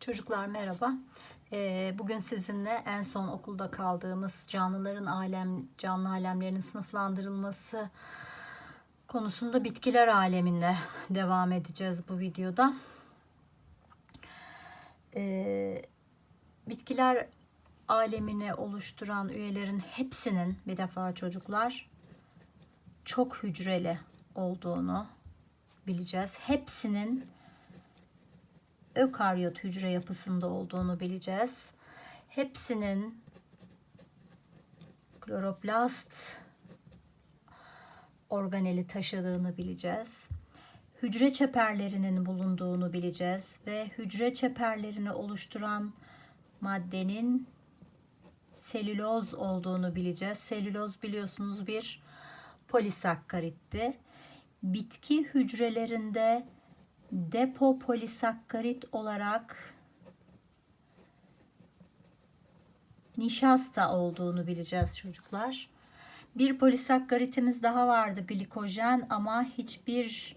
Çocuklar merhaba. Ee, bugün sizinle en son okulda kaldığımız canlıların alem canlı alemlerinin sınıflandırılması konusunda bitkiler aleminde devam edeceğiz bu videoda. Ee, bitkiler alemini oluşturan üyelerin hepsinin bir defa çocuklar çok hücreli olduğunu bileceğiz. Hepsinin ökaryot hücre yapısında olduğunu bileceğiz. Hepsinin kloroplast organeli taşıdığını bileceğiz. Hücre çeperlerinin bulunduğunu bileceğiz ve hücre çeperlerini oluşturan maddenin selüloz olduğunu bileceğiz. Selüloz biliyorsunuz bir polisakkaritti. Bitki hücrelerinde depo polisakkarit olarak nişasta olduğunu bileceğiz çocuklar. Bir polisakkaritimiz daha vardı glikojen ama hiçbir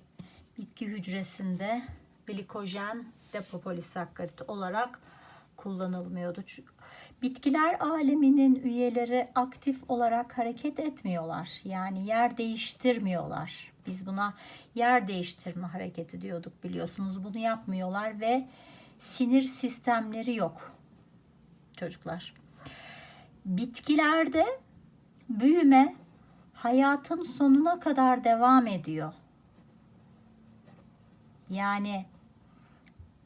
bitki hücresinde glikojen depo polisakkarit olarak kullanılmıyordu. Bitkiler aleminin üyeleri aktif olarak hareket etmiyorlar. Yani yer değiştirmiyorlar. Biz buna yer değiştirme hareketi diyorduk biliyorsunuz. Bunu yapmıyorlar ve sinir sistemleri yok çocuklar. Bitkilerde büyüme hayatın sonuna kadar devam ediyor. Yani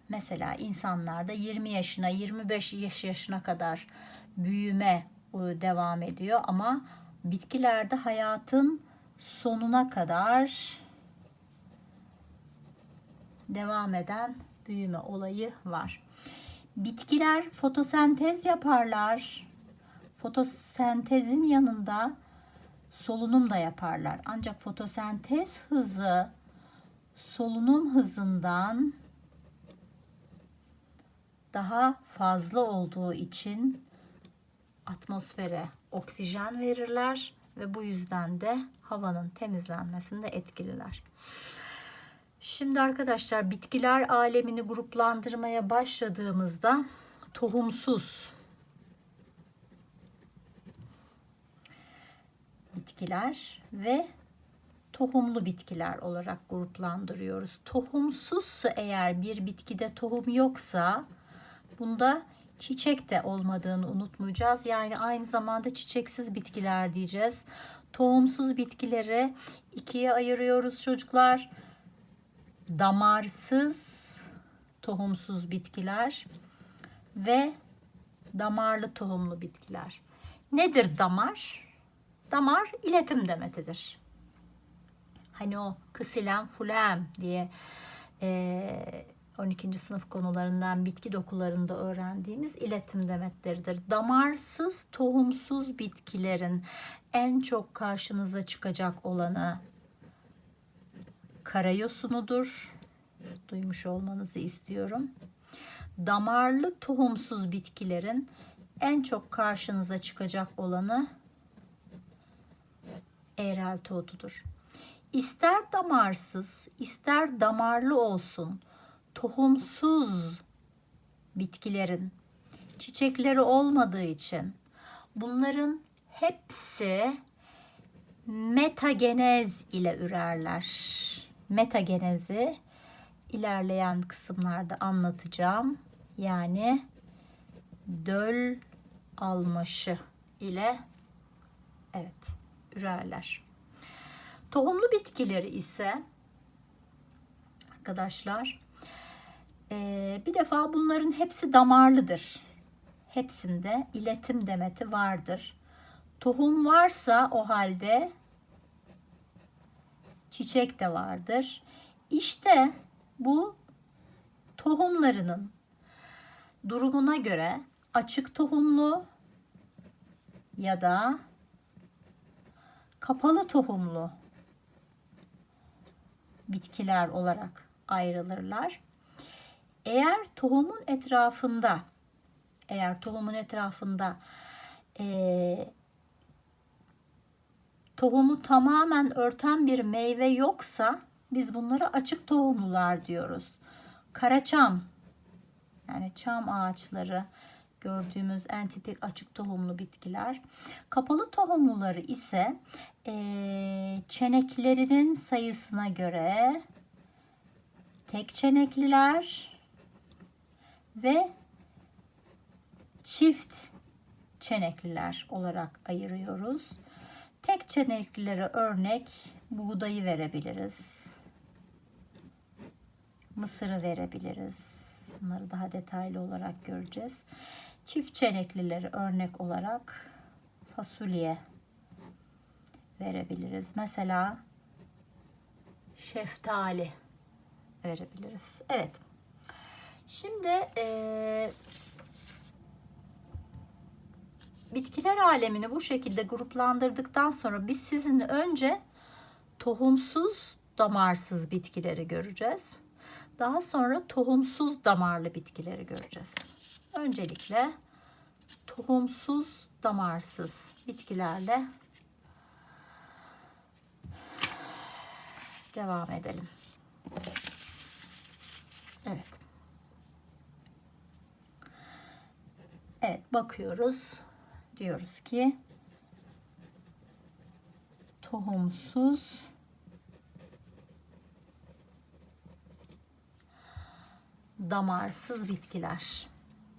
mesela insanlarda 20 yaşına 25 yaş yaşına kadar büyüme devam ediyor ama bitkilerde hayatın sonuna kadar devam eden büyüme olayı var. Bitkiler fotosentez yaparlar. Fotosentezin yanında solunum da yaparlar. Ancak fotosentez hızı solunum hızından daha fazla olduğu için atmosfere oksijen verirler ve bu yüzden de havanın temizlenmesinde etkililer. Şimdi arkadaşlar bitkiler alemini gruplandırmaya başladığımızda tohumsuz bitkiler ve tohumlu bitkiler olarak gruplandırıyoruz. Tohumsuzsa eğer bir bitkide tohum yoksa bunda çiçek de olmadığını unutmayacağız. Yani aynı zamanda çiçeksiz bitkiler diyeceğiz. Tohumsuz bitkileri ikiye ayırıyoruz çocuklar. Damarsız tohumsuz bitkiler ve damarlı tohumlu bitkiler. Nedir damar? Damar iletim demetidir. Hani o kısilem fulem diye e, 12. sınıf konularından bitki dokularında öğrendiğimiz iletim demetleridir. Damarsız, tohumsuz bitkilerin en çok karşınıza çıkacak olanı karayosunudur. Duymuş olmanızı istiyorum. Damarlı tohumsuz bitkilerin en çok karşınıza çıkacak olanı eğrel tohutudur. İster damarsız, ister damarlı olsun tohumsuz bitkilerin çiçekleri olmadığı için bunların hepsi metagenez ile ürerler. Metagenezi ilerleyen kısımlarda anlatacağım. Yani döl almaşı ile evet ürerler. Tohumlu bitkileri ise arkadaşlar ee, bir defa bunların hepsi damarlıdır. Hepsinde iletim demeti vardır. Tohum varsa o halde çiçek de vardır. İşte bu tohumlarının durumuna göre açık tohumlu ya da kapalı tohumlu bitkiler olarak ayrılırlar. Eğer tohumun etrafında eğer tohumun etrafında e, tohumu tamamen örten bir meyve yoksa biz bunlara açık tohumlular diyoruz. Karaçam Yani çam ağaçları gördüğümüz en tipik açık tohumlu bitkiler. Kapalı tohumluları ise eee, çeneklerinin sayısına göre tek çenekliler ve çift çenekliler olarak ayırıyoruz. Tek çeneklilere örnek buğdayı verebiliriz. Mısırı verebiliriz. Bunları daha detaylı olarak göreceğiz. Çift çeneklileri örnek olarak fasulye verebiliriz. Mesela şeftali verebiliriz. Evet. Şimdi eee bitkiler alemini bu şekilde gruplandırdıktan sonra biz sizinle önce tohumsuz damarsız bitkileri göreceğiz. Daha sonra tohumsuz damarlı bitkileri göreceğiz. Öncelikle tohumsuz damarsız bitkilerle devam edelim. Evet. Evet bakıyoruz. Diyoruz ki tohumsuz damarsız bitkiler.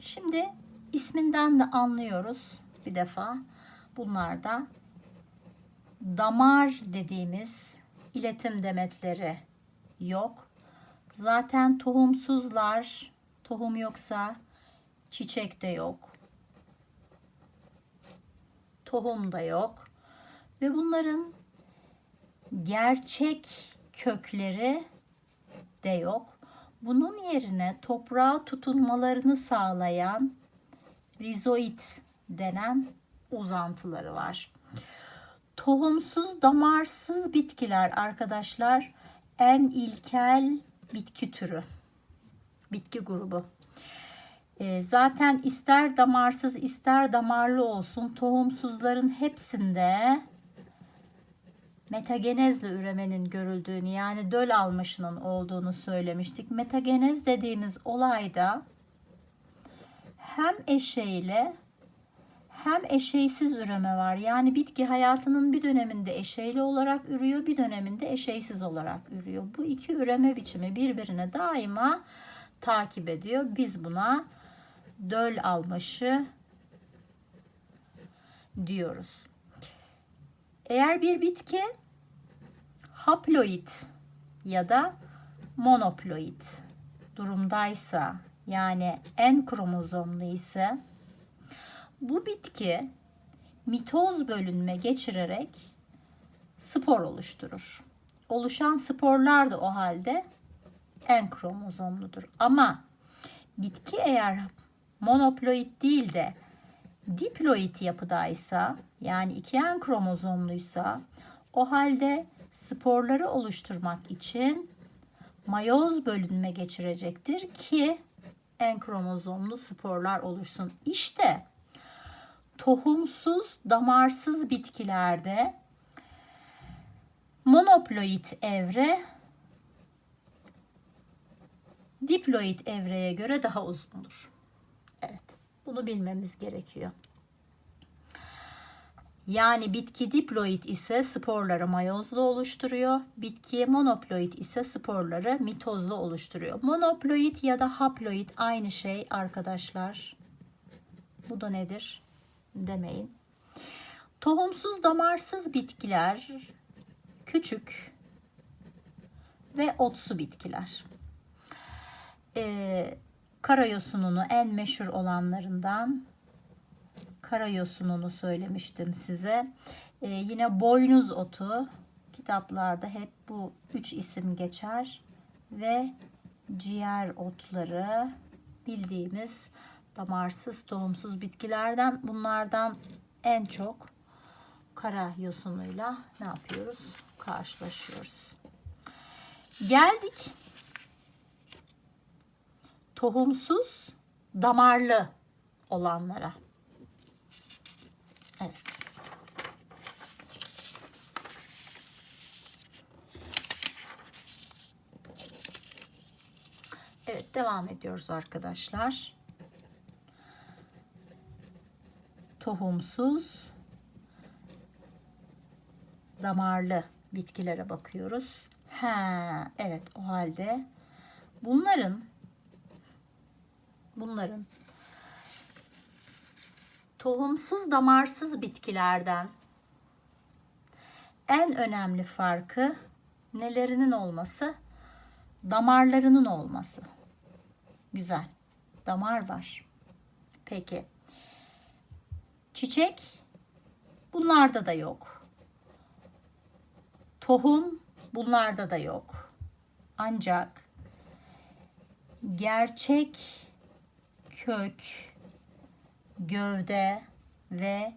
Şimdi isminden de anlıyoruz bir defa. Bunlarda damar dediğimiz iletim demetleri yok. Zaten tohumsuzlar, tohum yoksa çiçek de yok. Tohum da yok. Ve bunların gerçek kökleri de yok. Bunun yerine toprağa tutunmalarını sağlayan rizoid denen uzantıları var. Tohumsuz, damarsız bitkiler arkadaşlar en ilkel bitki türü. Bitki grubu. E, zaten ister damarsız ister damarlı olsun tohumsuzların hepsinde metagenezle üremenin görüldüğünü yani döl almışının olduğunu söylemiştik. Metagenez dediğimiz olayda hem eşeğiyle hem eşeysiz üreme var. Yani bitki hayatının bir döneminde eşeyli olarak ürüyor, bir döneminde eşeysiz olarak ürüyor. Bu iki üreme biçimi birbirine daima takip ediyor. Biz buna döl almışı diyoruz. Eğer bir bitki haploid ya da monoploid durumdaysa yani en kromozomlu ise bu bitki mitoz bölünme geçirerek spor oluşturur. Oluşan sporlar da o halde en kromozomludur. Ama bitki eğer monoploid değil de diploid yapıdaysa yani iki en kromozomluysa o halde sporları oluşturmak için mayoz bölünme geçirecektir ki en kromozomlu sporlar oluşsun. İşte tohumsuz, damarsız bitkilerde monoploid evre diploid evreye göre daha uzundur. Bunu bilmemiz gerekiyor. Yani bitki diploid ise sporları mayozla oluşturuyor. Bitki monoploid ise sporları mitozla oluşturuyor. Monoploid ya da haploid aynı şey arkadaşlar. Bu da nedir? Demeyin. Tohumsuz damarsız bitkiler küçük ve otsu bitkiler. Ee, karayosununu en meşhur olanlarından karayosununu söylemiştim size. Ee, yine boynuz otu kitaplarda hep bu üç isim geçer ve ciğer otları bildiğimiz damarsız tohumsuz bitkilerden bunlardan en çok kara yosunuyla ne yapıyoruz? Karşılaşıyoruz. Geldik tohumsuz damarlı olanlara. Evet. Evet Devam ediyoruz arkadaşlar. Tohumsuz damarlı bitkilere bakıyoruz. Ha, evet o halde bunların bunların tohumsuz damarsız bitkilerden en önemli farkı nelerinin olması? Damarlarının olması. Güzel. Damar var. Peki. Çiçek bunlarda da yok. Tohum bunlarda da yok. Ancak gerçek kök, gövde ve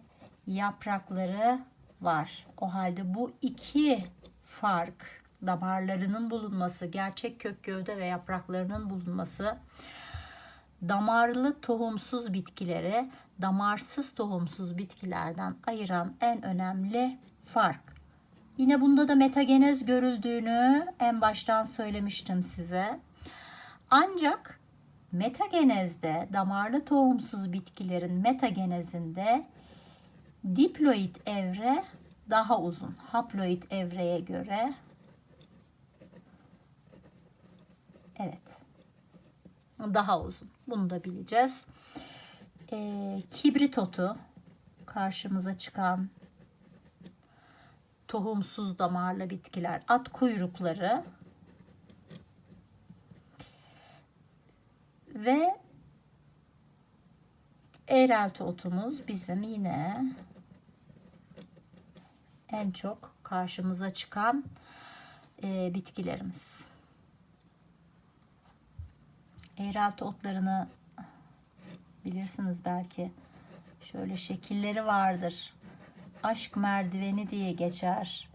yaprakları var. O halde bu iki fark damarlarının bulunması, gerçek kök gövde ve yapraklarının bulunması damarlı tohumsuz bitkileri damarsız tohumsuz bitkilerden ayıran en önemli fark. Yine bunda da metagenez görüldüğünü en baştan söylemiştim size. Ancak metagenezde damarlı tohumsuz bitkilerin metagenezinde diploid evre daha uzun. Haploid evreye göre Evet. Daha uzun. Bunu da bileceğiz. Ee, kibrit otu karşımıza çıkan tohumsuz damarlı bitkiler, at kuyrukları ve eğrelti otumuz bizim yine en çok karşımıza çıkan e, bitkilerimiz. Eğrelti otlarını bilirsiniz belki. Şöyle şekilleri vardır. Aşk merdiveni diye geçer.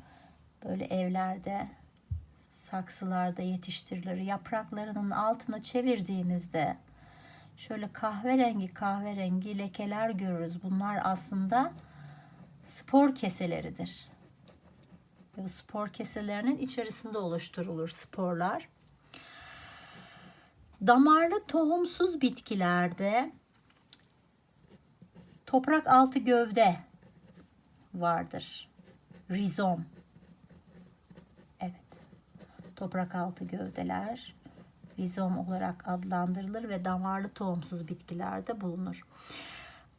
Böyle evlerde, saksılarda yetiştirilir. Yapraklarının altına çevirdiğimizde şöyle kahverengi kahverengi lekeler görürüz. Bunlar aslında spor keseleridir. Spor keselerinin içerisinde oluşturulur sporlar. Damarlı tohumsuz bitkilerde toprak altı gövde vardır. Rizom. Evet. Toprak altı gövdeler rizom olarak adlandırılır ve damarlı tohumsuz bitkilerde bulunur.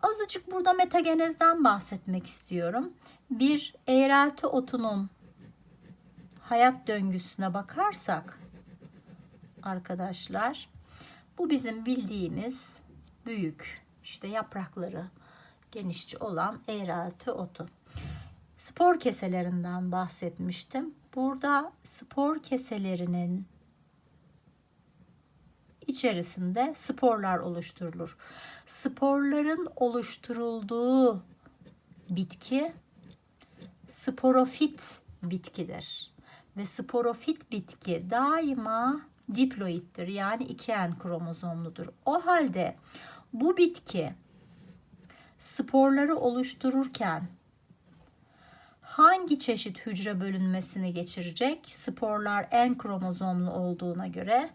Azıcık burada metagenezden bahsetmek istiyorum. Bir eğrelti otunun hayat döngüsüne bakarsak arkadaşlar bu bizim bildiğimiz büyük işte yaprakları genişçe olan eğrelti otu. Spor keselerinden bahsetmiştim. Burada spor keselerinin içerisinde sporlar oluşturulur. Sporların oluşturulduğu bitki sporofit bitkidir. Ve sporofit bitki daima diploittir yani iki en kromozomludur. O halde bu bitki sporları oluştururken hangi çeşit hücre bölünmesini geçirecek? Sporlar en kromozomlu olduğuna göre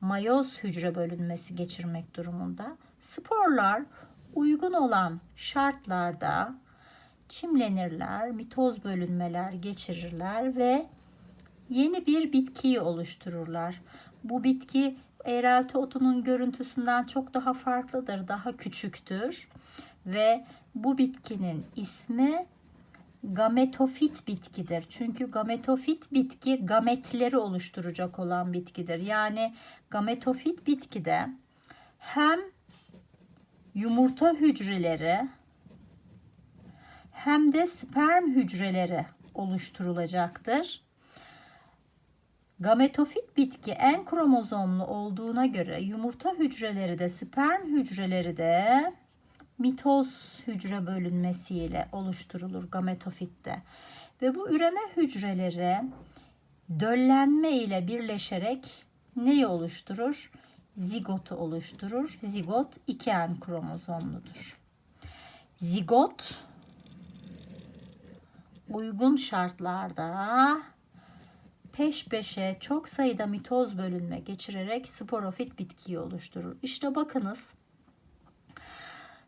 mayoz hücre bölünmesi geçirmek durumunda. Sporlar uygun olan şartlarda çimlenirler, mitoz bölünmeler geçirirler ve yeni bir bitkiyi oluştururlar. Bu bitki eğrelti otunun görüntüsünden çok daha farklıdır, daha küçüktür ve bu bitkinin ismi gametofit bitkidir. Çünkü gametofit bitki gametleri oluşturacak olan bitkidir. Yani gametofit bitkide hem yumurta hücreleri hem de sperm hücreleri oluşturulacaktır. Gametofit bitki en kromozomlu olduğuna göre yumurta hücreleri de sperm hücreleri de mitoz hücre bölünmesiyle oluşturulur gametofitte. Ve bu üreme hücreleri döllenme ile birleşerek neyi oluşturur? Zigotu oluşturur. Zigot iki en kromozomludur. Zigot uygun şartlarda peş peşe çok sayıda mitoz bölünme geçirerek sporofit bitkiyi oluşturur. İşte bakınız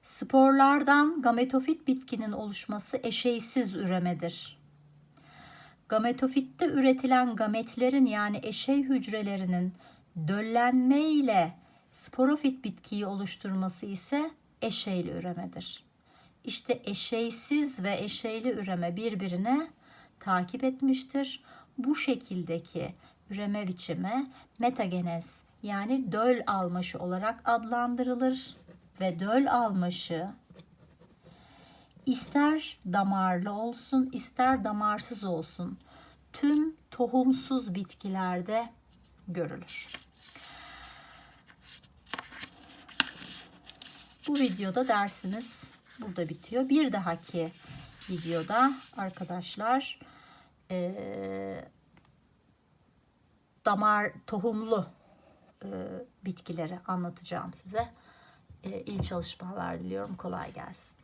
sporlardan gametofit bitkinin oluşması eşeysiz üremedir. Gametofitte üretilen gametlerin yani eşey hücrelerinin döllenme ile sporofit bitkiyi oluşturması ise eşeyli üremedir. İşte eşeysiz ve eşeyli üreme birbirine takip etmiştir. Bu şekildeki üreme biçimi metagenez yani döl almaşı olarak adlandırılır ve döl almaşı ister damarlı olsun ister damarsız olsun tüm tohumsuz bitkilerde görülür. Bu videoda dersimiz burada bitiyor. Bir dahaki videoda arkadaşlar eee, damar tohumlu eee, bitkileri anlatacağım size. Eee, iyi çalışmalar diliyorum. Kolay gelsin.